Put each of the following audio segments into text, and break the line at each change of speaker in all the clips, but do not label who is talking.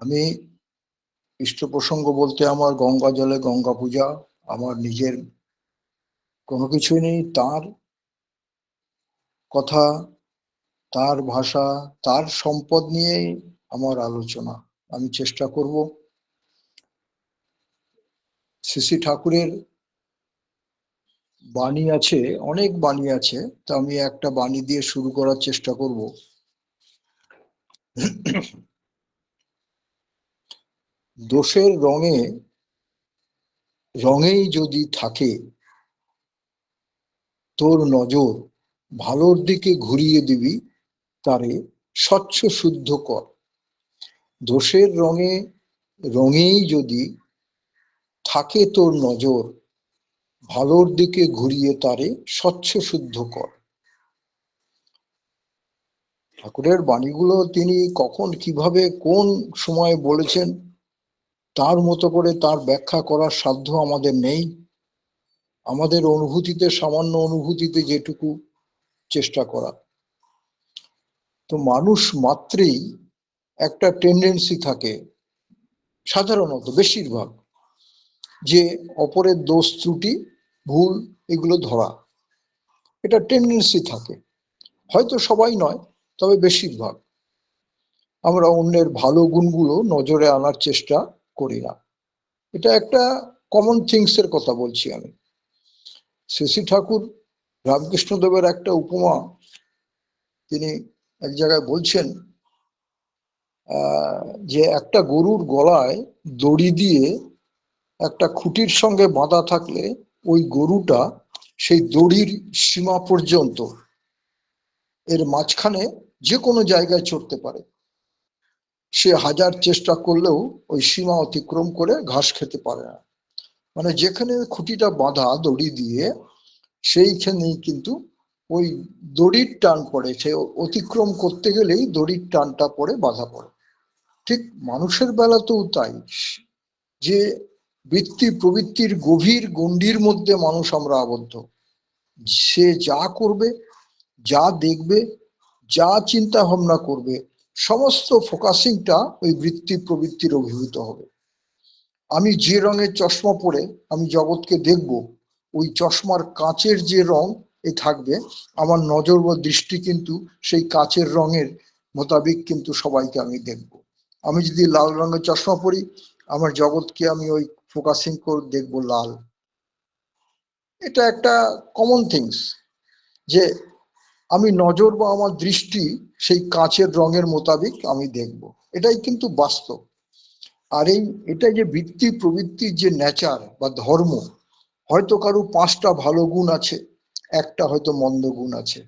আমি ইষ্ট প্রসঙ্গ বলতে আমার গঙ্গা জলে গঙ্গা পূজা, আমার নিজের কোনো কিছুই নেই, তার কথা, তার ভাষা, তার সম্পদ নিয়েই আমার আলোচনা। আমি চেষ্টা করব শ্রী ঠাকুরের বাণী আছে, অনেক বাণী আছে, তা আমি একটা বাণী দিয়ে শুরু করার চেষ্টা করব। দোষের রঙে, রঙেই যদি থাকে, তোর নজর ভালোর দিকে ঘুরিয়ে দিবি, তারে স্বচ্ছ শুদ্ধ কর। দোষের রঙে, রঙেই যদি থাকে তোর নজর, ভালোর দিকে ঘুরিয়ে তারে স্বচ্ছ শুদ্ধ কর। ঠাকুরের বাণীগুলো তিনি কখন, কীভাবে, কোন সময় বলেছেন? তার মতো করে তার ব্যাখ্যা করার সাধ্য আমাদের নেই। আমাদের অনুভূতিতে, সামান্য অনুভূতিতে যেটুকু চেষ্টা করা। তো মানুষ মাত্রেই একটা টেন্ডেন্সি থাকে, সাধারণত বেশিরভাগ, যে অপরের দোষ, ত্রুটি, ভুল এগুলো ধরা। এটা টেন্ডেন্সি থাকে। হয়তো সবাই নয়, তবে বেশিরভাগ। আমরা অন্যের ভালো গুণগুলো নজরে আনার চেষ্টা করি না। এটা একটা কমন থিংস এর কথা বলছি আমি। শ্রী ঠাকুর রামকৃষ্ণদেবের একটা উপমা তিনি এক জায়গায় বলছেন যে একটা গরুর গলায় দড়ি দিয়ে একটা খুঁটির সঙ্গে বাঁধা থাকলে ওই গরুটা সেই দড়ির সীমা পর্যন্ত এর মাঝখানে যে কোনো জায়গায় চড়তে পারে। সে হাজার চেষ্টা করলেও ওই সীমা অতিক্রম করে ঘাস খেতে পারে না। মানে যেখানে খুঁটিটা বাঁধা দড়ি দিয়ে, সেইখানেই কিন্তু ওই দড়ির টান পড়ে। সে অতিক্রম করতে গেলেই দড়ির টানটা পড়ে, বাধা পড়ে। ঠিক মানুষের বেলাতেও তাই। যে বৃত্তি প্রবৃত্তির গভীর গণ্ডির মধ্যে মানুষ আমরা আবদ্ধ। সে যা করবে, যা দেখবে, যা চিন্তা ভাবনা করবে সমস্ত ফোকাসিংটা ওই বৃত্তি প্রবৃত্তির অভিভূত হবে। আমি যে রঙের চশমা পরে আমি জগৎকে দেখব, ওই চশমার কাঁচের যে রং এ থাকবে, আমার নজর বা দৃষ্টি কিন্তু সেই কাঁচের রঙের মোতাবিক কিন্তু সবাইকে আমি দেখব। আমি যদি লাল রঙের চশমা পরি, আমার জগৎকে আমি ওই ফোকাসিং করে দেখব লাল। এটা একটা কমন থিংস যে আমি নজর বা আমার দৃষ্টি সেই কাঁচের রঙের মোতাবিক আমি দেখব। এটাই কিন্তু বাস্তব। আর এই এটা যে বৃত্তি প্রবৃত্তির যে নেচার বা ধর্ম, হয়তো কারও পাঁচটা ভালো গুণ আছে, একটা হয়তো মন্দ গুণ আছে।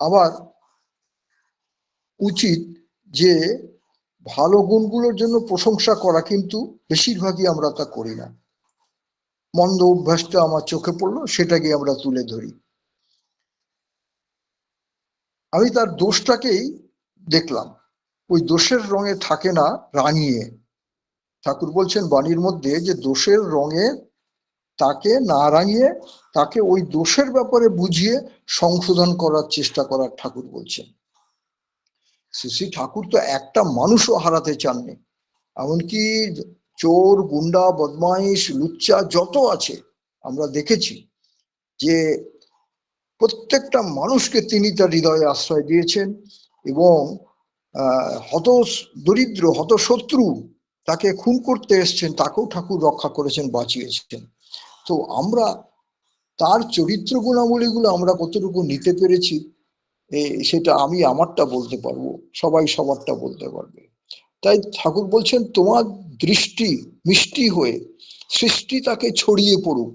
আবার উচিত যে ভালো গুণগুলোর জন্য প্রশংসা করা কিন্তু বেশিরভাগই আমরা তা করি না। মন্দ অভ্যাসটা আমার চোখে পড়ল, সেটাকে আমরা তুলে ধরি। আমি তার দোষটাকেই দেখলাম। ওই দোষের রঙে থাকে না রাঙিয়ে ঠাকুর বলছেন, বাণীর মধ্যে যে দোষের রঙে তাকে না রাঙিয়ে, তাকে ওই দোষের ব্যাপারে বুঝিয়ে সংশোধন করার চেষ্টা করার ঠাকুর বলছেন। শ্রী ঠাকুর তো একটা মানুষও হারাতে চাননি। এমনকি চোর, গুন্ডা, বদমাইশ, লুচ্চা যত আছে, আমরা দেখেছি যে প্রত্যেকটা মানুষকে তিনি তার হৃদয়ে আশ্রয় দিয়েছেন এবং হত দরিদ্র, হত শত্রু তাকে খুন করতে এসছেন, তাকেও ঠাকুর রক্ষা করেছেন, বাঁচিয়েছেন। তো আমরা তার চরিত্র গুণাবলীগুলো আমরা কতটুকু নিতে পেরেছি সেটা আমি আমারটা বলতে পারব, সবাই সবারটা বলতে পারবে। তাই ঠাকুর বলছেন, তোমার দৃষ্টি মিষ্টি হয়ে সৃষ্টি তাকে ছড়িয়ে পড়ুক।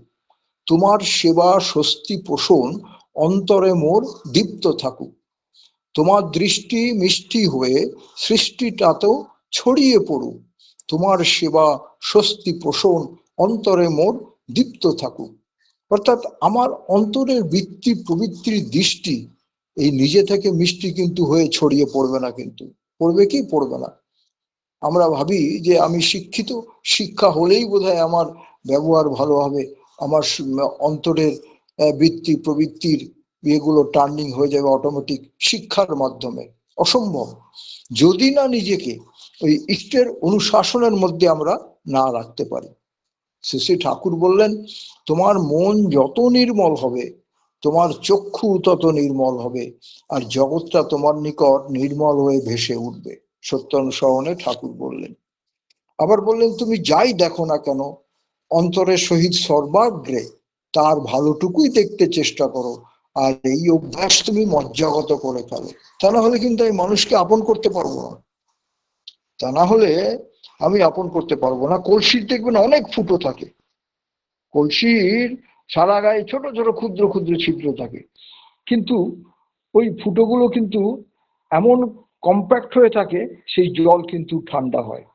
তোমার সেবা স্বস্তি পোষণ অন্তরে মোর দীপ্ত থাকুক। তোমার দৃষ্টি মিষ্টি হয়ে সৃষ্টিটাতেও ছড়িয়ে পড়ুক। তোমার সেবা স্বস্তি পোষণ অন্তরে মোর দীপ্ত থাকুক। অর্থাৎ আমার অন্তরের বৃত্তি প্রবৃত্তির দৃষ্টি এই নিজে থেকে মিষ্টি কিন্তু হয়ে ছড়িয়ে পড়বে না কিন্তু। পড়বে কি? পড়বে না। আমরা ভাবি যে আমি শিক্ষিত, শিক্ষা হলেই বোধ আমার ব্যবহার ভালো হবে, আমার অন্তরের বৃত্তি প্রবৃত্তির ইয়েগুলো টার্নিং হয়ে যাবে অটোমেটিক শিক্ষার মাধ্যমে। অসম্ভব। যদি না নিজেকে ওই ইষ্টের অনুশাসনের মধ্যে আমরা না রাখতে পারি। শ্রী ঠাকুর বললেন, তোমার মন যত নির্মল হবে, তোমার চক্ষু তত নির্মল হবে, আর জগৎটা তোমার নিকট নির্মল হয়ে ভেসে উঠবে। সত্য সত্যানুসরণে ঠাকুর বললেন। আবার বললেন, তুমি যাই দেখো না কেন অন্তরের সহিত সর্বাগ্রে তার ভালোটুকুই দেখতে চেষ্টা করো। আর এই অভ্যাস তুমি মজ্জাগত করে ফেলো। তা না হলে কিন্তু আমি মানুষকে আপন করতে পারব না। তা না হলে আমি আপন করতে পারব না। কলসির দেখবেন অনেক ফুটো থাকে। কলসির সারা গায়ে ছোট ছোট, ক্ষুদ্র ক্ষুদ্র ছিদ্র থাকে। কিন্তু ওই ফুটোগুলো কিন্তু এমন কম্প্যাক্ট হয়ে থাকে, সেই জল কিন্তু ঠান্ডা হয়।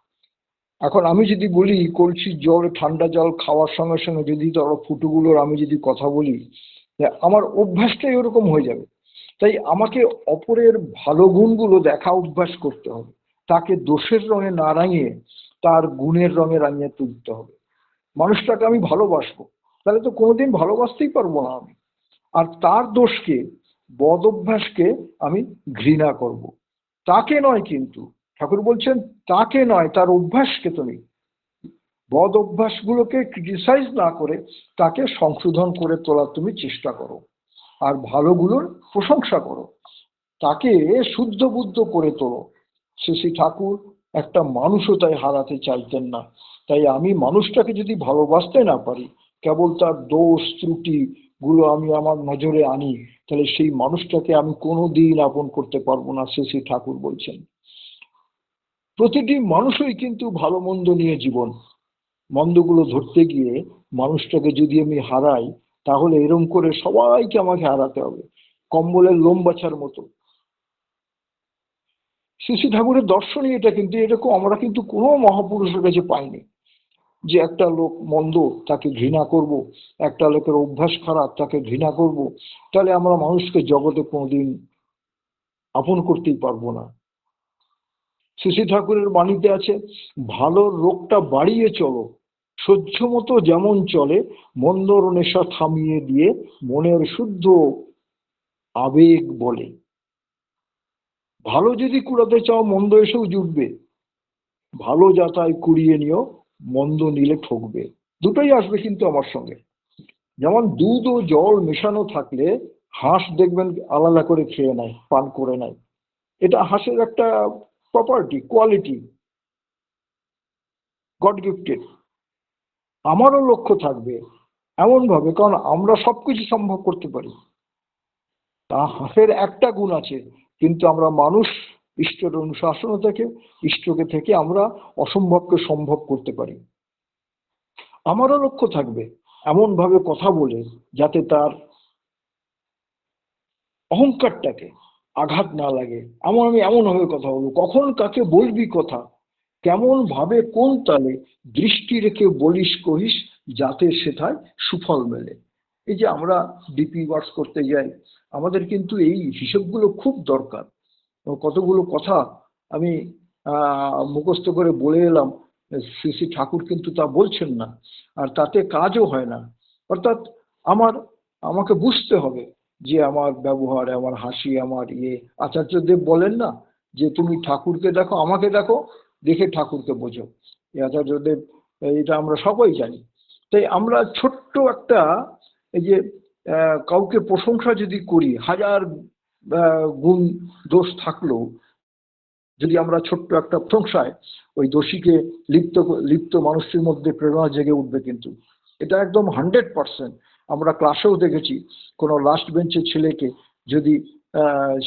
এখন আমি যদি বলি কলসির জল ঠান্ডা জল খাওয়ার সঙ্গে সঙ্গে যদি ধরো ফুটোগুলোর আমি যদি কথা বলি আমার অভ্যাসটাই ওরকম হয়ে যাবে। তাই আমাকে অপরের ভালো গুণগুলো দেখা অভ্যাস করতে হবে। তাকে দোষের রঙে না রাঙিয়ে তার গুণের রঙে রাঙিয়ে তুলতে হবে। মানুষটাকে আমি ভালোবাসবো। তাহলে তো কোনোদিন ভালোবাসতেই পারব না আমি। আর তার দোষকে, বদ অভ্যাসকে আমি ঘৃণা করব। তাকে নয় কিন্তু ঠাকুর বলছেন, তাকে নয়, তার অভ্যাসকে তুমি। বদ অভ্যাসগুলোকে ক্রিটিসাইজ না করে তাকে সংশোধন করে তোলার তুমি চেষ্টা করো। আর ভালোগুলোর প্রশংসা করো। তাকে শুদ্ধ বুদ্ধ করে তোলো। শ্রী ঠাকুর একটা মানুষও তাই হারাতে চাইতেন না। তাই আমি মানুষটাকে যদি ভালোবাসতে না পারি, কেবল তার দোষ ত্রুটি গুলো আমি আমার নজরে আনি, তাহলে সেই মানুষটাকে আমি কোনো দিন আপন করতে পারব না শ্রী ঠাকুর বলছেন। প্রতিটি মানুষই কিন্তু ভালো মন্দ নিয়ে জীবন। মন্দগুলো ধরতে গিয়ে মানুষটাকে যদি আমি হারাই, তাহলে এরম করে সবাইকে আমাকে হারাতে হবে। কম্বলের লোম বাছার মতো। শ্রী ঠাকুরের দর্শনই এটা কিন্তু, এরকম আমরা কিন্তু কোনো মহাপুরুষের কাছে পাইনি। যে একটা লোক মন্দ, তাকে ঘৃণা করব, একটা লোকের অভ্যাস খারাপ, তাকে ঘৃণা করব, তাহলে আমরা মানুষকে জগতে কোনোদিন আপন করতেই পারব না। শ্রী ঠাকুরের বাণীতে আছে, ভালো রোগটা বাড়িয়ে চলো, সহ্য মতো যেমন চলে, মন্দর নেশা থামিয়ে দিয়ে মনের শুদ্ধ আবেগ বলে। ভালো যদি কুড়াতে চাও, মন্দ এসেও জুটবে। ভালো যাতায় কুড়িয়ে নিও, মন্দ নিলে ঠকবে। দুটোই আসবে কিন্তু আমার সঙ্গে। যেমন দুধ ও জল মেশানো থাকলে হাঁস দেখবেন আলাদা করে খেয়ে নেয়, পান করে নেয়। এটা হাঁসের একটা প্রপার্টি কোয়ালিটি গড গিফটেড আমারও লক্ষ্য থাকবে এমন ভাবে কারণ আমরা সব কিছু সম্ভব করতে পারি। তা হাঁসের একটা গুণ আছে, কিন্তু আমরা মানুষ ইষ্টের অনুশাসন থেকে ইষ্টকে থেকে আমরা অসম্ভবকে সম্ভব করতে পারি। আমারও লক্ষ্য থাকবে এমন ভাবে কথা বলে, যাতে তার অহংকারটাকে আঘাত না লাগে। এমন আমি এমন ভাবে কথা বলব। কখন কাকে বলবি কথা? কেমন ভাবে কোন তালে দৃষ্টি রেখে বলিস কহিস যাতে সেথায় সুফল মেলে। এই যে আমরা ডিপি ওয়ার্কস করতে যাই, আমাদের কিন্তু এই হিসেবগুলো খুব দরকার। কতগুলো কথা আমি মুখস্থ করে বলে এলাম, শ্রী শ্রী ঠাকুর কিন্তু তা বলছেন না। আর তাতে কাজও হয় না। অর্থাৎ আমার, আমাকে বুঝতে হবে। যে আমার ব্যবহার, আমার হাসি, আমার ইয়ে। আচার্যদেব বলেন না যে, তুমি ঠাকুরকে দেখো, আমাকে দেখো, দেখে ঠাকুরকে বোঝো। এই আচার্যদেব এটা আমরা সবাই জানি। তাই আমরা ছোট্ট একটা এই যে কাউকে প্রশংসা যদি করি, হাজার গুণ দোষ থাকলেও যদি আমরা ছোট্ট একটা প্রশংসায় ওই দোষীকে লিপ্ত লিপ্ত মানুষের মধ্যে প্রেরণা জেগে উঠবে কিন্তু, এটা একদম হান্ড্রেড পার্সেন্ট আমরা ক্লাসেও দেখেছি কোনো লাস্ট বেঞ্চের ছেলেকে যদি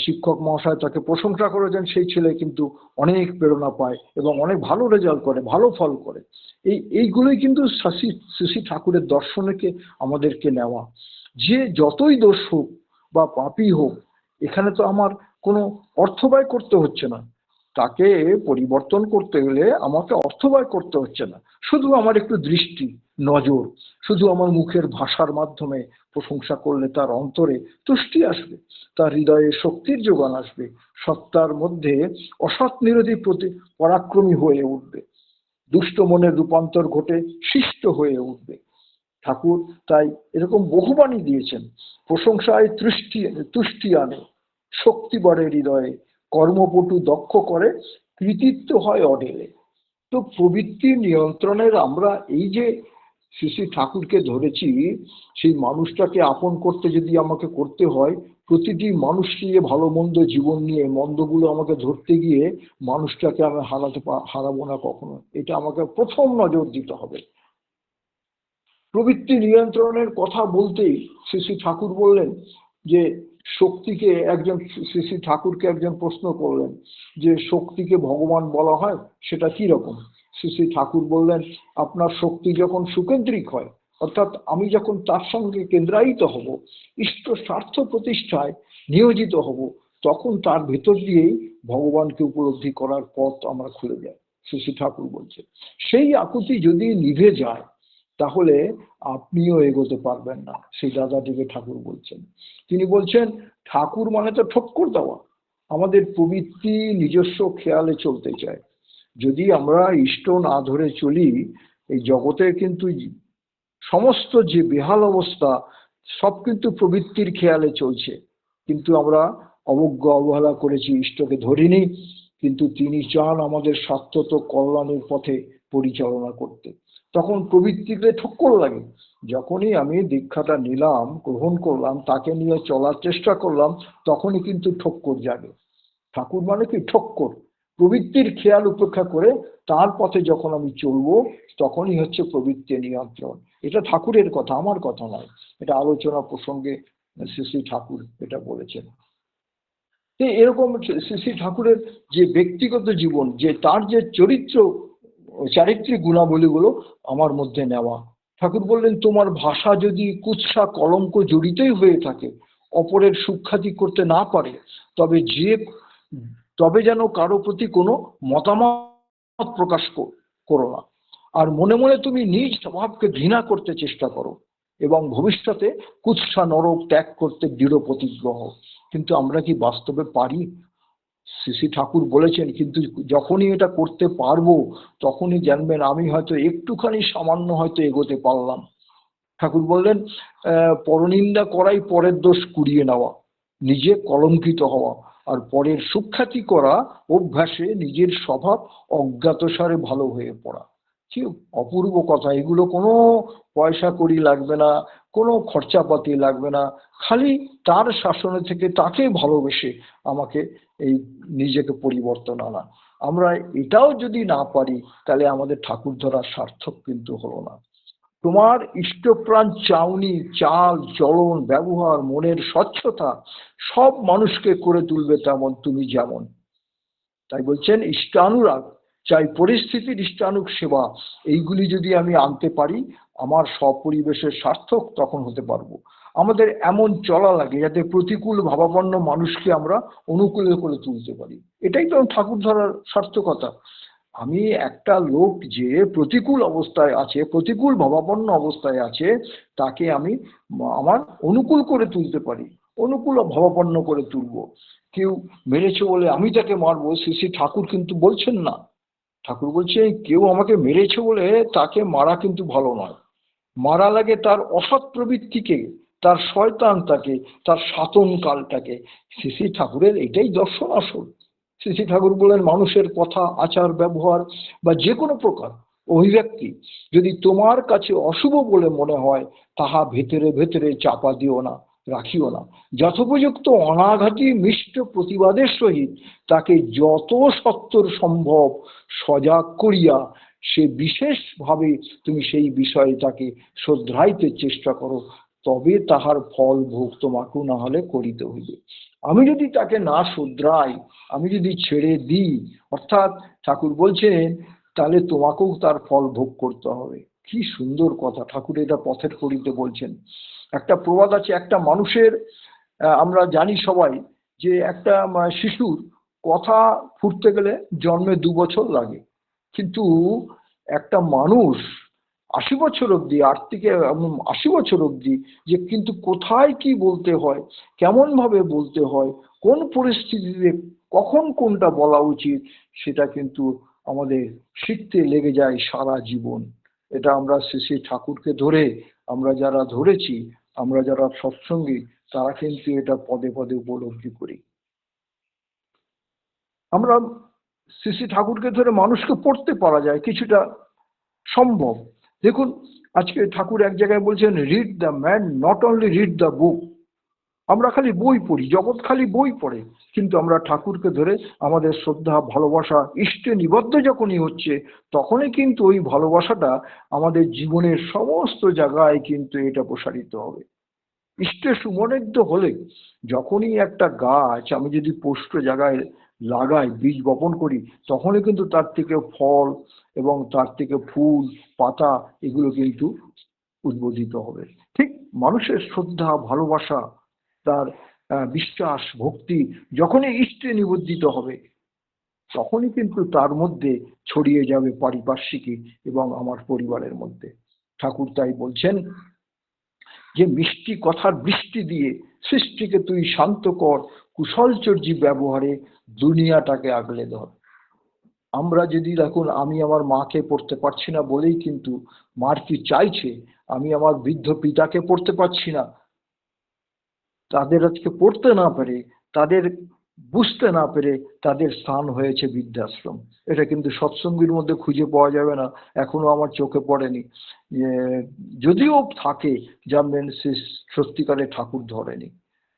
শিক্ষক মহাশয় তাকে প্রশংসা করেছেন, সেই ছেলে কিন্তু অনেক প্রেরণা পায় এবং অনেক ভালো রেজাল্ট করে, ভালো ফল করে। এই, এইগুলোই কিন্তু শশী শশী ঠাকুরের দর্শনকে আমাদেরকে নেওয়া। যে যতই দোষ হোক বা পাপই হোক, এখানে তো আমার কোনো অর্থ ব্যয় করতে হচ্ছে না। তাকে পরিবর্তন করতে গেলে আমাকে অর্থ ব্যয় করতে হচ্ছে না। শুধু আমার একটু দৃষ্টি, নজর, শুধু আমার মুখের ভাষার মাধ্যমে প্রশংসা করলে তার অন্তরে তুষ্টি আসবে, তার হৃদয়ে শক্তির যোগান আসবে, সত্তার মধ্যে অসৎ নিরোধী প্রতি পরাক্রমী হয়ে উঠবে। দুষ্ট মনের রূপান্তর ঘটে, শিষ্ট হয়ে উঠবে। ঠাকুর তাই এরকম বহুবাণী দিয়েছেন, প্রশংসায় তুষ্টি তুষ্টি আনে, শক্তি বাড়ে হৃদয়ে কর্মপটু দক্ষ করে, কৃতিত্ব হয় অডেলে। তো প্রবৃত্তি নিয়ন্ত্রণের আমরা এই যে শ্রী শ্রী ঠাকুরকে ধরেছি, সেই মানুষটাকে আপন করতে যদি আমাকে করতে হয়, প্রতিটি মানুষ নিয়ে ভালো মন্দ জীবন নিয়ে, মন্দগুলো আমাকে ধরতে গিয়ে মানুষটাকে আমি হারাতে হারাবো না কখনো। এটা আমাকে প্রথম নজর দিতে হবে। প্রবৃত্তি নিয়ন্ত্রণের কথা বলতেই শ্রী শ্রী ঠাকুর বললেন যে শক্তিকে একজন শ্রী শ্রী ঠাকুরকে একজন প্রশ্ন করলেন যে শক্তিকে ভগবান বলা হয়, সেটা কি রকম? শ্রী শ্রী ঠাকুর বললেন, আপনার শক্তি যখন সুকেন্দ্রিক হয়, অর্থাৎ আমি যখন তার সঙ্গে কেন্দ্রায়িত হব, ইষ্ট স্বার্থ প্রতিষ্ঠায় নিয়োজিত হব, তখন তার ভেতর দিয়েই ভগবানকে উপলব্ধি করার পথ আমরা খুলে যায় শ্রী ঠাকুর বলছে সেই আকুতি যদি নিভে যায় তাহলে আপনিও এগোতে পারবেন না, সেই দাদাটিকে ঠাকুর বলছেন। তিনি বলছেন, ঠাকুর মানে তো ঠক্কর দেওয়া। আমাদের প্রবৃত্তি নিজস্ব খেয়ালে চলতে চায়। যদি আমরা ইষ্ট না ধরে চলি, এই জগতের কিন্তু সমস্ত যে বেহাল অবস্থা, সব কিন্তু প্রবৃত্তির খেয়ালে চলছে। কিন্তু আমরা অবজ্ঞ অবহেলা করেছি, ইষ্টকে ধরিনি। কিন্তু তিনি চান আমাদের স্বার্থত কল্যাণের পথে পরিচালনা করতে। তখন প্রবৃত্তিতে ঠক্কর লাগে। যখনই আমি দীক্ষাটা নিলাম, গ্রহণ করলাম, তাকে নিয়ে চলার চেষ্টা করলাম, তখনই কিন্তু ঠক্কর জাগে। ঠাকুর মানে কি? ঠক্কর। প্রবৃত্তির খেয়াল উপেক্ষা করে তার পথে যখন আমি চলবো, তখনই হচ্ছে প্রবৃত্তি নিয়ন্ত্রণ। এটা ঠাকুরের কথা, আমার কথা নয়। এটা আলোচনা প্রসঙ্গে শ্রী শ্রী ঠাকুর এটা বলেছেন। এরকম শ্রী শ্রী ঠাকুরের যে ব্যক্তিগত জীবন, যে তার যে চরিত্র চারিত্রিক গুণাবলীগুলো আমার মধ্যে নেওয়া। ঠাকুর বললেন, তোমার ভাষা যদি কুৎসা কলঙ্ক জড়িতই হয়ে থাকে, অপরের সুখ্যাতি করতে না পারে, তবে যে, তবে যেন কারও প্রতি কোনো মতামত প্রকাশ কর- না। আর মনে মনে তুমি নিজ স্বভাবকে ঘৃণা করতে চেষ্টা করো এবং ভবিষ্যতে কুৎসা নরক ত্যাগ করতে দৃঢ় প্রতিজ্ঞ হও। কিন্তু আমরা কি বাস্তবে পারি? শ্রী শ্রী ঠাকুর বলেছেন, কিন্তু যখনই এটা করতে পারব, তখনই জানবেন আমি হয়তো একটুখানি সামান্য হয়তো এগোতে পারলাম। ঠাকুর বললেন পরনিন্দা করাই পরের দোষ কুড়িয়ে নেওয়া, নিজে কলঙ্কিত হওয়া, আর পরের সুখ্যাতি করা অভ্যাসে নিজের স্বভাব অজ্ঞাতসারে ভালো হয়ে পড়া। কি অপূর্ব কথা। এগুলো কোনো পয়সা কড়ি লাগবে না, কোনো খরচাপাতি লাগবে না। খালি তার শাসনে থেকে তাকে ভালোবেসে আমাকে এই নিজেকে পরিবর্তন আনা। আমরা এটাও যদি না পারি, তাহলে আমাদের ঠাকুর ধরা সার্থক কিন্তু হলো না। তোমার ইষ্টপ্রাণ, চাউনি, চাল চলন ব্যবহার, মনের স্বচ্ছতা, সব মানুষকে করে তুলবে তেমন তুমি যেমন। তাই বলছেন ইষ্টানুরাগ। চাই পরিস্থিতির ইষ্টানুক সেবা, এইগুলি যদি আমি আনতে পারি, আমার সপরিবেশের সার্থক তখন হতে পারব। আমাদের এমন চলা লাগে যাতে প্রতিকূল ভাবাপন্ন মানুষকে আমরা অনুকূলে করে তুলতে পারি। এটাই তো ঠাকুর ধরার সার্থকতা। আমি একটা লোক যে প্রতিকূল অবস্থায় আছে, প্রতিকূল ভাবাপন্ন অবস্থায় আছে, তাকে আমি আমার অনুকূল করে তুলতে পারি, অনুকূল ভাবাপন্ন করে তুলবো। কেউ মেরেছে বলে আমি তাকে মারবো, শ্রী শ্রী ঠাকুর কিন্তু বলছেন না। ঠাকুর বলছে, কেউ আমাকে মেরেছে বলে তাকে মারা কিন্তু ভালো নয়। মারা লাগে তার অসৎ প্রবৃত্তিকে, তার শয়তানটাকে, তার সাতন কালটাকে শ্রী শ্রী ঠাকুরের এটাই দর্শন আসল। শ্রী শ্রী ঠাকুর বলেন, মানুষের কথা, আচার, ব্যবহার বা যে কোনো প্রকার অভিব্যক্তি যদি তোমার কাছে অশুভ বলে মনে হয়, তাহা ভেতরে ভেতরে চাপা দিও না। রাখিও না। যথোপযুক্ত অনাঘাতী মিষ্ট প্রতিবাদের সহিত তাকে যত সত্তর সম্ভব সজাগ করিয়া সে বিশেষভাবে তুমি সেই বিষয়ে তাকে শ্রদ্ধাইতে চেষ্টা করো, তবে তাহার ফল ভোগ তোমাকেও না হলে করিতে হইবে। আমি যদি তাকে না শুধরাই, আমি যদি ছেড়ে দিই, অর্থাৎ ঠাকুর বলছেন, তাহলে তোমাকেও তার ফল ভোগ করতে হবে। কি সুন্দর কথা। ঠাকুর এটা পথের করিতে বলছেন। একটা প্রবাদ আছে, একটা মানুষের আমরা জানি সবাই যে একটা শিশুর কথা ফুটতে গেলে জন্মে দু বছর লাগে। কিন্তু একটা মানুষ আশি বছর অবধি আট থেকে আশি বছর অবধি যে কিন্তু কোথায় কি বলতে হয় কেমন ভাবে বলতে হয়, কোন পরিস্থিতিতে কখন কোনটা বলা উচিত, সেটা কিন্তু আমাদের শিখতে লেগে যায় সারা জীবন। এটা আমরা শ্রী শ্রী ঠাকুরকে ধরে আমরা যারা ধরেছি, আমরা যারা সৎসঙ্গী, তারা কিন্তু এটা পদে পদে উপলব্ধি করি।
আমরা শ্রী শ্রী ঠাকুরকে ধরে মানুষকে পড়তে পারা যায়, কিছুটা সম্ভব। দেখুন, আজকে ঠাকুর এক জায়গায় বলছেন read the man not only read the book আমরা খালি বই পড়ি, জগৎ খালি বই পড়ে। কিন্তু আমরা ঠাকুরকে ধরে আমাদের শ্রদ্ধা, ভালোবাসা, ইষ্টে নিবদ্ধ যখনই হচ্ছে, তখনই কিন্তু ওই ভালোবাসাটা আমাদের জীবনের সমস্ত জায়গায় কিন্তু এটা প্রসারিত হবে। ইষ্টে সুমনিদ্ধ হলে যখনই একটা গাছ আমি যদি পোষ্ট জায়গায় লাগাই, বীজ বপন করি, তখনই কিন্তু তার থেকে ফল এবং তার থেকে ফুল, পাতা এগুলো কিন্তু উদ্বোধিত হবে। ঠিক মানুষের শ্রদ্ধা, ভালোবাসা তার বিশ্বাস, ভক্তি যখনই ইষ্টে নিবদ্ধিত হবে, তখনই কিন্তু তার মধ্যে ছড়িয়ে যাবে পারিপার্শ্বিকী এবং আমার পরিবারের মধ্যে। ঠাকুর তাই বলছেন, যে মিষ্টি কথার বৃষ্টি দিয়ে সৃষ্টিকে তুই শান্ত কর কুশলচর্যী ব্যবহারে দুনিয়াটাকে আগলে ধর। আমরা যদি দেখুন, আমি আমার মাকে পড়তে পারছি না বলেই কিন্তু মার কি চাইছে? আমি আমার বৃদ্ধ পিতাকে পড়তে পারছি না? তাদের আজকে পড়তে না পেরে, তাদের বুঝতে না পেরে তাদের স্থান হয়েছে বৃদ্ধাশ্রম। এটা কিন্তু সৎসঙ্গীর মধ্যে খুঁজে পাওয়া যাবে না, এখনও আমার চোখে পড়েনি। যদিও থাকে, জানবেন সে সত্যিকারে ঠাকুর ধরেনি।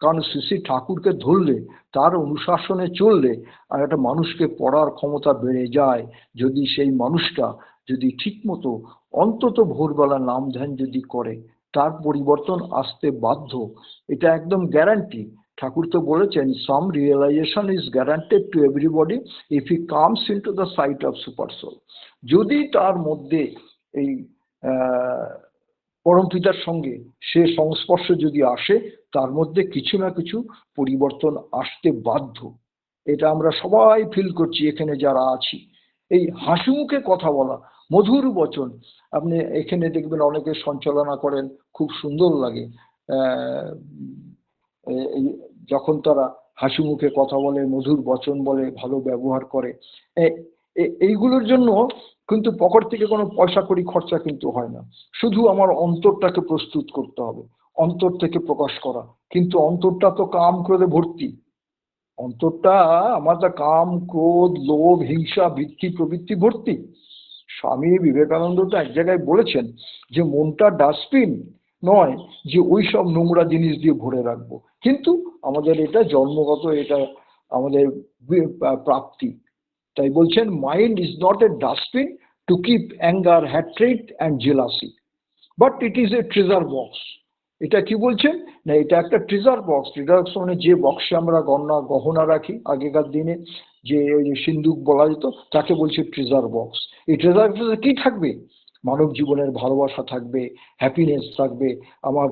কারণ শ্রী ঠাকুরকে ধরলে, তার অনুশাসনে চললে, আর একটা মানুষকে পড়ার ক্ষমতা বেড়ে যায়, যদি সেই মানুষটা যদি ঠিকমতো অন্তত ভোরবেলা নাম ধ্যান যদি করে তার পরিবর্তন আসতে বাধ্য। এটা একদম গ্যারান্টি ঠাকুর তো বলেছেন some realisation is guaranteed to everybody if he comes into the sight of super soul যদি তার মধ্যে এই পরম পিতার সঙ্গে সে সংস্পর্শ যদি আসে, তার মধ্যে কিছু না কিছু পরিবর্তন আসতে বাধ্য। এটা আমরা সবাই ফিল করছি, এখানে যারা আছি। এই হাসি মুখে কথা বলা মধুর বচন। আপনি এখানে দেখবেন অনেকে সঞ্চালনা করেন, খুব সুন্দর লাগে। যখন তারা হাসি মুখে কথা বলে, মধুর বচন বলে, ভালো ব্যবহার করে এইগুলোর জন্য কিন্তু পকেট থেকে কোনো পয়সা করি খরচা কিন্তু হয় না। শুধু আমার অন্তরটাকে প্রস্তুত করতে হবে, অন্তর থেকে প্রকাশ করা। কিন্তু অন্তরটা তো কাম ক্রোধে ভর্তি। অন্তরটা, আমার তো কাম, ক্রোধ, লোভ, হিংসা বৃত্তি প্রবৃত্তি ভর্তি। স্বামী বিবেকানন্দ তো এক জায়গায় বলেছেন যে মনটা ডাস্টবিন নয় যে ওই সব নোংরা জিনিস দিয়ে ভরে রাখব। কিন্তু আমাদের এটা জন্মগত, এটা আমাদের প্রাপ্তি। তাই বলছেন mind is not a dustbin to keep anger hatred and jealousy but it is a treasure box এটা কি বলছেন? না, এটা একটা ট্রেজার বক্স ট্রেজার মানে যে বক্সে আমরা গহনা গহনা রাখি আগেকার দিনে যে ওই যে সিন্দুক বলা যেত, তাকে বলছে ট্রেজার বক্স এই ট্রেজার বক্সে কি থাকবে? মানব জীবনের ভালোবাসা থাকবে হ্যাপিনেস থাকবে, আমার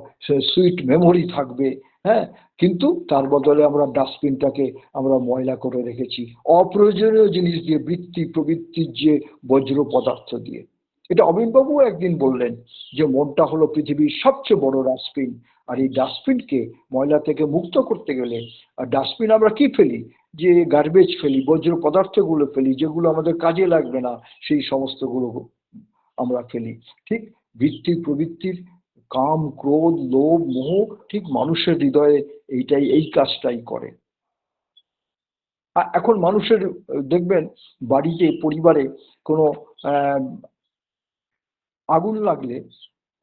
সুইট মেমোরি থাকবে হ্যাঁ? কিন্তু তার বদলে আমরা ডাস্টবিনটাকে আমরা ময়লা করে রেখেছি। অপ্রয়োজনীয় জিনিস দিয়ে, বৃত্তি, প্রবৃত্তির যে বজ্র পদার্থ দিয়ে। এটা অমিনবাবু একদিন বললেন যে, মনটা হলো পৃথিবীর সবচেয়ে বড় ডাস্টবিন আর এই ডাস্টবিনকে ময়লা থেকে মুক্ত করতে গেলে, আর ডাস্টবিন আমরা কি ফেলি? যে গার্বেজ ফেলি বজ্র পদার্থগুলো ফেলি, যেগুলো আমাদের কাজে লাগবে না, সেই সমস্তগুলো আমরা ফেলি। ঠিক বৃত্তি প্রবৃত্তির কাম, ক্রোধ, লোভ, মোহ, ঠিক মানুষের হৃদয়ে এইটাই, এই কাজটাই করে। এখন মানুষের, দেখবেন, বাড়িতে, পরিবারে কোনো আগুন লাগলে,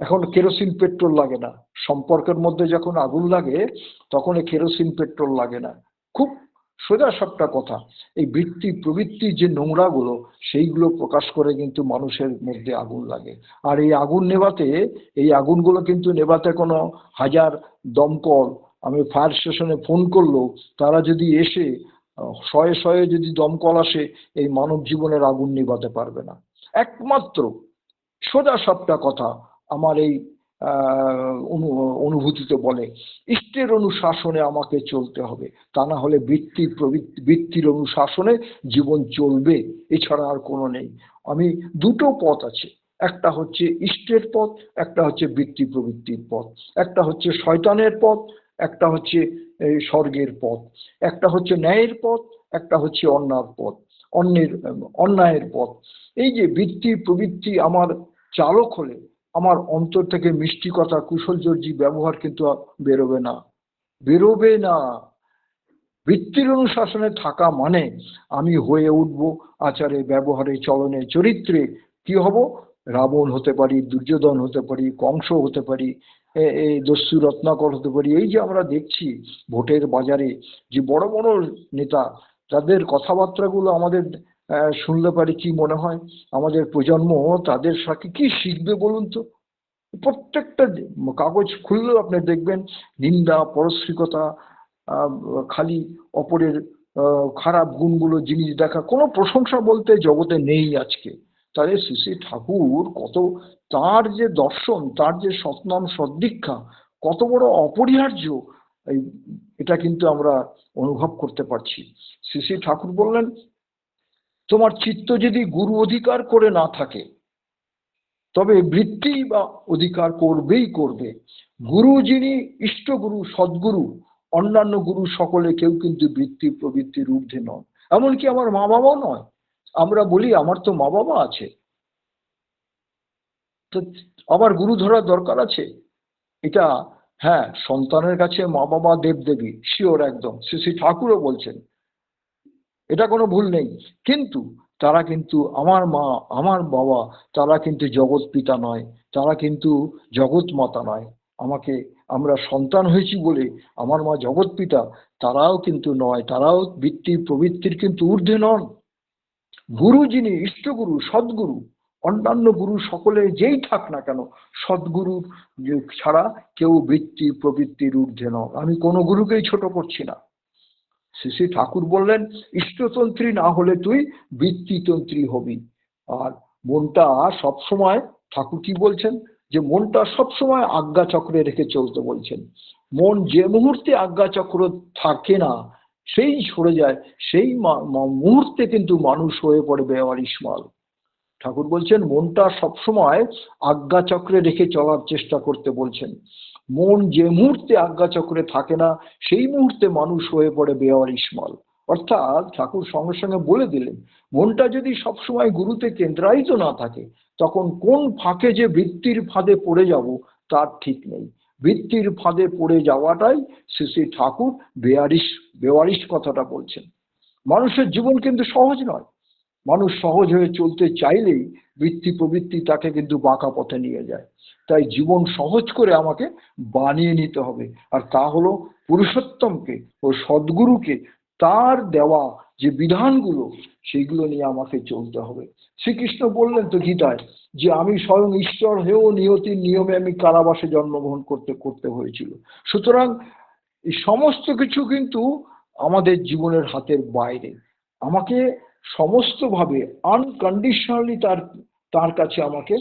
এখন কেরোসিন, পেট্রোল লাগে না। সম্পর্কের মধ্যে যখন আগুন লাগে তখন কেরোসিন, পেট্রোল লাগে না। খুব সোজা সবটা কথা। এই বৃত্তি, প্রবৃত্তি যে নোংরাগুলো, সেইগুলো প্রকাশ করে কিন্তু মানুষের মধ্যে আগুন লাগে। আর এই আগুন নেভাতে, এই আগুনগুলো কিন্তু নেভাতে কোনো হাজার দমকল, আমি ফায়ার স্টেশনে ফোন করল তারা যদি এসে, শয়ে শয়ে যদি দমকল আসে, এই মানব জীবনের আগুন নেভাতে পারবে না। একমাত্র সোজা সবটা কথা, আমার এই অনুভূতিতে বলে, ইষ্টের অনুশাসনে আমাকে চলতে হবে। তা না হলে বৃত্তি প্রবৃত্তি, বৃত্তির অনুশাসনে জীবন চলবে, এছাড়া আর কোনো নেই। আমি দুটো পথ আছে। একটা হচ্ছে ইষ্টের পথ, একটা হচ্ছে বৃত্তি প্রবৃত্তির পথ। একটা হচ্ছে শয়তানের পথ, একটা হচ্ছে স্বর্গের পথ। একটা হচ্ছে ন্যায়ের পথ, একটা হচ্ছে অন্যার পথ, অন্যের, অন্যায়ের পথ। এই যে বৃত্তি প্রবৃত্তি আমার চালক হলে আমার অন্তর থেকে মিষ্টি কথা কুশলজর্জি ব্যবহার কিন্তু বেরোবে না। বেরোবে না। বৃত্তির অনুশাসনে থাকা মানে আমি হয়ে উঠব আচারে, ব্যবহারে, চলনে, চরিত্রে। কি হব? রাবণ হতে পারি, দুর্যোধন হতে পারি, কংস হতে পারি এই দস্যু, রত্নাকর হতে পারি। এই যে আমরা দেখছি ভোটের বাজারে যে বড় বড় নেতা, তাদের কথাবার্তাগুলো আমাদের শুনলে পারে কি মনে হয়? আমাদের প্রজন্ম তাদের সাথে কি শিখবে বলুন তো? প্রত্যেকটা কাগজ খুললেও আপনি দেখবেন নিন্দা পরশ্রিকতা খালি অপরের খারাপ গুণগুলো জিনিস দেখা, কোনো প্রশংসা বলতে জগতে নেই আজকে। তাহলে শ্রী ঠাকুর কত, তার যে দর্শন, তার যে সৎনাম, সদ্দীক্ষা, কত বড় অপরিহার্য। এটা কিন্তু আমরা অনুভব করতে পারছি। শ্রী ঠাকুর বললেন তোমার চিত্ত যদি গুরু অধিকার করে না থাকে, তবে বৃত্তি বা অধিকার করবেই করবে। গুরু যিনি ইষ্টগুরু, সদ্গুরু, অন্যান্য গুরু সকলে কেউ কিন্তু বৃত্তি প্রবৃত্তির ঊর্ধ্বে নন। এমনকি আমার মা বাবাও নয়। আমরা বলি, আমার তো মা বাবা আছে। তো আবার গুরু ধরার দরকার আছে? এটা হ্যাঁ সন্তানের কাছে মা বাবা দেবদেবী, শিওর একদম। শ্রী শ্রী ঠাকুরও বলছেন এটা কোনো ভুল নেই। কিন্তু তারা কিন্তু আমার মা, আমার বাবা, তারা কিন্তু জগৎ পিতা নয়, তারা কিন্তু জগৎ মাতা নয়। আমাকে আমরা সন্তান হয়েছি বলে আমার মা জগৎ পিতা, তারাও কিন্তু নয়, তারাও বৃত্তি প্রবৃত্তির কিন্তু ঊর্ধ্বে নন। গুরু যিনি, ইষ্টগুরু, সদ্গুরু, অন্যান্য গুরু সকলে যেই থাক না কেন সদ্গুরুর যে- ছাড়া কেউ বৃত্তি প্রবৃত্তির ঊর্ধ্বে নন। আমি কোনো গুরুকেই ছোট করছি না। শ্রী শ্রী ঠাকুর বললেন, ইষ্টতন্ত্রী না হলে তুই বৃত্তিতন্ত্রী হবি। আর মনটা সবসময় ঠাকুর কি বলছেন যে মনটা সবসময় আজ্ঞা চক্রে রেখে চলতে বলছেন। মন যে মুহূর্তে আজ্ঞা চক্র থাকে না, সেই সরে যায়, সেই মুহূর্তে কিন্তু মানুষ হয়ে পড়ে বেওয়ারিশ মাল ঠাকুর বলছেন, মনটা সবসময় আজ্ঞা চক্রে রেখে চলার চেষ্টা করতে বলছেন। মন যে মুহূর্তে আজ্ঞা চক্রে থাকে না, সেই মুহূর্তে মানুষ হয়ে পড়ে বেওয়ারিশ মাল অর্থাৎ ঠাকুর সঙ্গে সঙ্গে বলে দিলেন, মনটা যদি সবসময় গুরুতে কেন্দ্রায়িত না থাকে, তখন কোন ফাঁকে যে বৃত্তির ফাঁদে পড়ে যাব তার ঠিক নেই। বৃত্তির ফাঁদে পড়ে যাওয়াটাই শ্রী শ্রী ঠাকুর বেয়ারিশ, বেওয়ারিশ কথাটা বলছেন। মানুষের জীবন কিন্তু সহজ নয়। মানুষ সহজ হয়ে চলতে চাইলেই বৃত্তি প্রবৃত্তি তাকে কিন্তু বাঁকা পথে নিয়ে যায়। তাই জীবন সহজ করে আমাকে বানিয়ে নিতে হবে। আর তা হলো পুরুষোত্তমকে ও সদ্গুরুকে তার দেওয়া যে বিধানগুলো সেইগুলো নিয়ে আমাকে চলতে হবে। শ্রীকৃষ্ণ বললেন তো গীতায় যে, আমি স্বয়ং ঈশ্বর হয়েও নিয়তির নিয়মে আমি কারাবাসে জন্মগ্রহণ করতে করতে হয়েছিল। সুতরাং এই সমস্ত কিছু কিন্তু আমাদের জীবনের হাতের বাইরে। আমাকে সমস্তভাবে আনকন্ডিশনালি তার তার কাছে আমাকে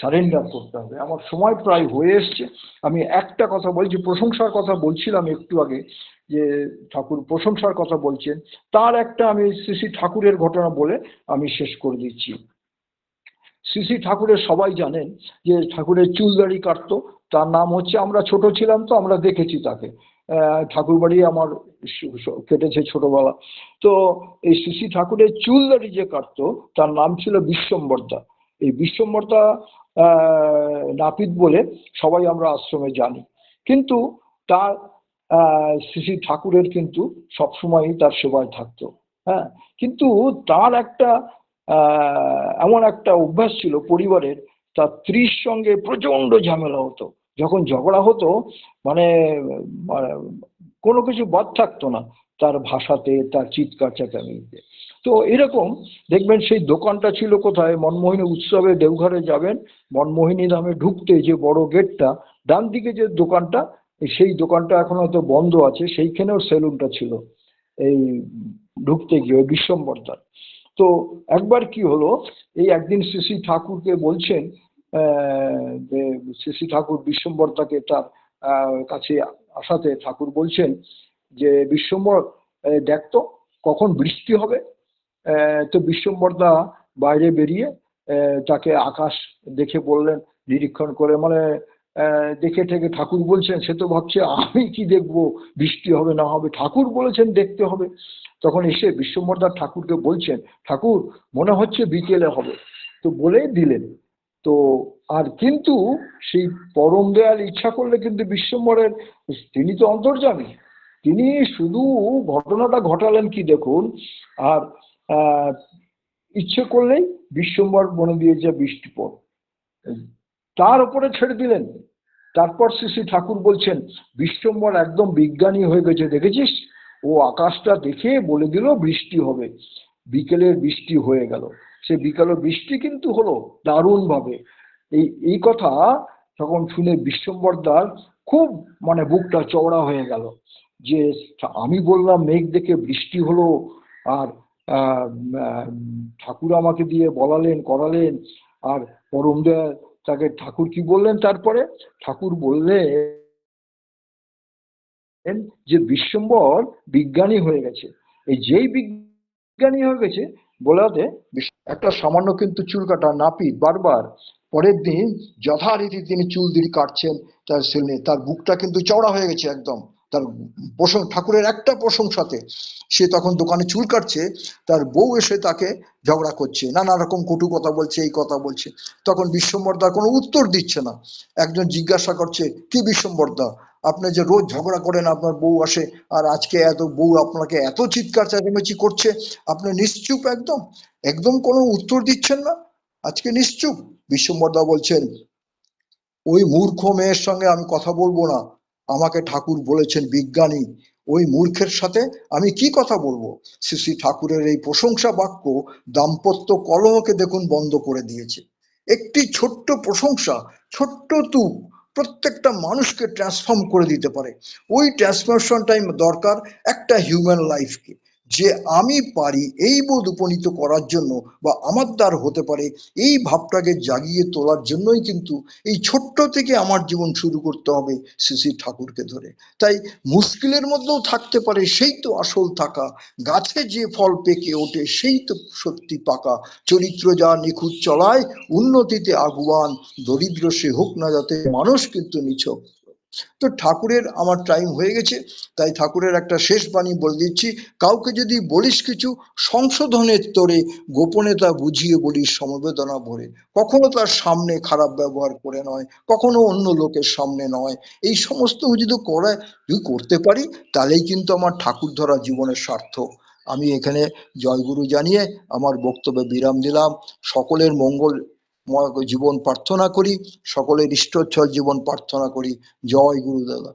সারেন্ডার করতে হবে। আমার সময় প্রায় হয়ে এসছে। আমি একটা কথা বলছি প্রশংসার কথা বলছিলাম একটু আগে, যে ঠাকুর প্রশংসার কথা বলছেন, তার একটা আমি শ্রী শ্রী ঠাকুরের ঘটনা বলে আমি শেষ করে দিচ্ছি। শ্রী শ্রী ঠাকুরের সবাই জানেন যে ঠাকুরের চুল দাড়ি কাটতো, তার নাম হচ্ছে, আমরা ছোট ছিলাম তো, আমরা দেখেছি তাকে। আহ, ঠাকুর বাড়ি আমার কেটেছে ছোটবেলা। তো এই শ্রী ঠাকুরের চুল দাড়ি যে কাটতো তার নাম ছিল বিশ্বম্বরদা। এই বিশ্বম্বরদা নাপিত বলে সবাই আমরা আশ্রমে জানি। কিন্তু তার শ্রী ঠাকুরের কিন্তু সবসময়ই তার সেবায় থাকতো। হ্যাঁ কিন্তু তার একটা এমন একটা অভ্যাস ছিল পরিবারের তার স্ত্রীর সঙ্গে প্রচণ্ড ঝামেলা হতো। যখন ঝগড়া হতো মানে মানে কোনো কিছু বাদ থাকতো না তার ভাষাতে, তার চিৎকার চেঁচামেচিতে। তো এরকম দেখবেন সেই দোকানটা ছিল কোথায়? মনমোহিনী উৎসবে দেওঘরে যাবেন, মনমোহিনী নামে ঢুকতে যে বড় গেটটা, ডান দিকে যে দোকানটা, সেই দোকানটা এখন হয়তো বন্ধ আছে, সেইখানেও সেলুনটা ছিল এই ঢুকতে গিয়ে বিশ্বম্বরদার তো একবার কি হলো, এই একদিন শ্রী শ্রী ঠাকুরকে বলছেন যে শ্রী ঠাকুর বিশ্বম্বরদাকে তার আহ, কাছে আসাতে ঠাকুর বলছেন যে বিশ্বম্বর দেখতো কখন বৃষ্টি হবে। তো বিশ্বম্বরদা বাইরে বেরিয়ে তাকে আকাশ দেখে বললেন নিরীক্ষণ করে মানে দেখে থেকে ঠাকুর বলছেন সে তো ভাবছে আমি কি দেখব? বৃষ্টি হবে না হবে? ঠাকুর বলেছেন দেখতে হবে। তখন এসে বিশ্বম্বরদা ঠাকুরকে বলছেন ঠাকুর মনে হচ্ছে বিকেলে হবে। তো বলেই দিলেন। তো আর কিন্তু সেই পরম দয়াল ইচ্ছা করলে কিন্তু বিশ্বম্বরের তিনি তো অন্তর্জামী তিনি শুধু ঘটনাটা ঘটালেন কি দেখুন, আর ইচ্ছে করলেই বিশ্বম্বর বনে দিয়েছে বৃষ্টি পর তার উপরে ছেড়ে দিলেন। তারপর শ্রী শ্রী ঠাকুর বলছেন, বিশ্বম্বর একদম বিজ্ঞানী হয়ে গেছে, দেখেছিস? ও আকাশটা দেখে বলে দিল বৃষ্টি হবে। বিকেলের বৃষ্টি হয়ে গেল। সে বিকেলের বৃষ্টি কিন্তু হলো দারুণ ভাবে এই এই কথা তখন শুনে বিশ্বম্বরদার খুব মানে বুকটা চওড়া হয়ে গেল যে, আমি বললাম, মেঘ দেখে বৃষ্টি হলো আর ঠাকুর আমাকে দিয়ে বলালেন, করালেন আর পরম দয়াল তাকে ঠাকুর কি বললেন তারপরে? ঠাকুর বললেন যে বিশ্বম্বর বিজ্ঞানী হয়ে গেছে। এই যেই বিজ্ঞানী হয়ে গেছে, বলাতে একটা সামান্য কিন্তু চুল কাটা নাপিত বারবার, পরের দিন যথারীতি তিনি চুল দিদি কাটছেন, তার শুনে তার বুকটা কিন্তু চওড়া হয়ে গেছে একদম। তার প্রশং, ঠাকুরের একটা প্রশংসাতে সে তখন দোকানে চুল কাটছে, তার বউ এসে তাকে ঝগড়া করছে, নানা রকম কটু কথা বলছে, এই কথা বলছে। তখন বিশ্বম্বরদা কোনো উত্তর দিচ্ছে না। একজন জিজ্ঞাসা করছে, কি বিশ্বম্বরদা? আপনি যে রোজ ঝগড়া করেন, আপনার বউ আসে, আর আজকে এত বউ আপনাকে এত চিৎকার চেঁচামেচি করছে। আপনি নিশ্চুপ একদম একদম কোনো উত্তর দিচ্ছেন না। আজকে নিশ্চুপ। বিশ্বম্বরদা বলছেন, ওই মূর্খ মেয়ের সঙ্গে আমি কথা বলব না। আমাকে ঠাকুর বলেছেন বিজ্ঞানী। ওই মূর্খের সাথে আমি কি কথা বলব? শ্রী শ্রী ঠাকুরের এই প্রশংসা বাক্য দাম্পত্য কলহকে দেখুন বন্ধ করে দিয়েছে। একটি ছোট্ট প্রশংসা, ছোট্ট তুক প্রত্যেকটা মানুষকে ট্রান্সফর্ম করে দিতে পারে। ওই ট্রান্সফরমেশনটাই দরকার একটা হিউম্যান লাইফকে যে আমি পারি, এই বোধ উপনীত করার জন্য বা আমার দ্বার হতে পারে, এই ভাবটাকে জাগিয়ে তোলার জন্যই কিন্তু এই ছোট্ট থেকে আমার জীবন শুরু করতে হবে শ্রী ঠাকুরকে ধরে। তাই মুশকিলের মধ্যেও থাকতে পারে, সেই তো আসল থাকা। গাছে যে ফল পেকে ওঠে, সেই তো সত্যি পাকা। চরিত্র যা নিখুঁত চলায়, উন্নতিতে আগুয়ান। দরিদ্র সে হোক না যাতে, মানুষ কিন্তু নিছক। তো ঠাকুরের আমার টাইম হয়ে গেছে, তাই ঠাকুরের একটা শেষ বাণী বলে দিচ্ছি। কাউকে যদি বলিস কিছু, সংশোধনের তোরে গোপনে তা বুঝিয়ে বলিস, সমবেদনা ভরে। কখনো তার সামনে খারাপ ব্যবহার করে নয়, কখনো অন্য লোকের সামনে নয়। এই সমস্ত যদি করায় যদি করতে পারি, তাহলেই কিন্তু আমার ঠাকুর ধরা জীবনের সার্থক আমি এখানে জয়গুরু জানিয়ে আমার বক্তব্যে বিরাম দিলাম। সকলের মঙ্গল জীবন প্রার্থনা করি সকলের ইষ্টচ্ছল জীবন প্রার্থনা করি। জয় গুরুদাদা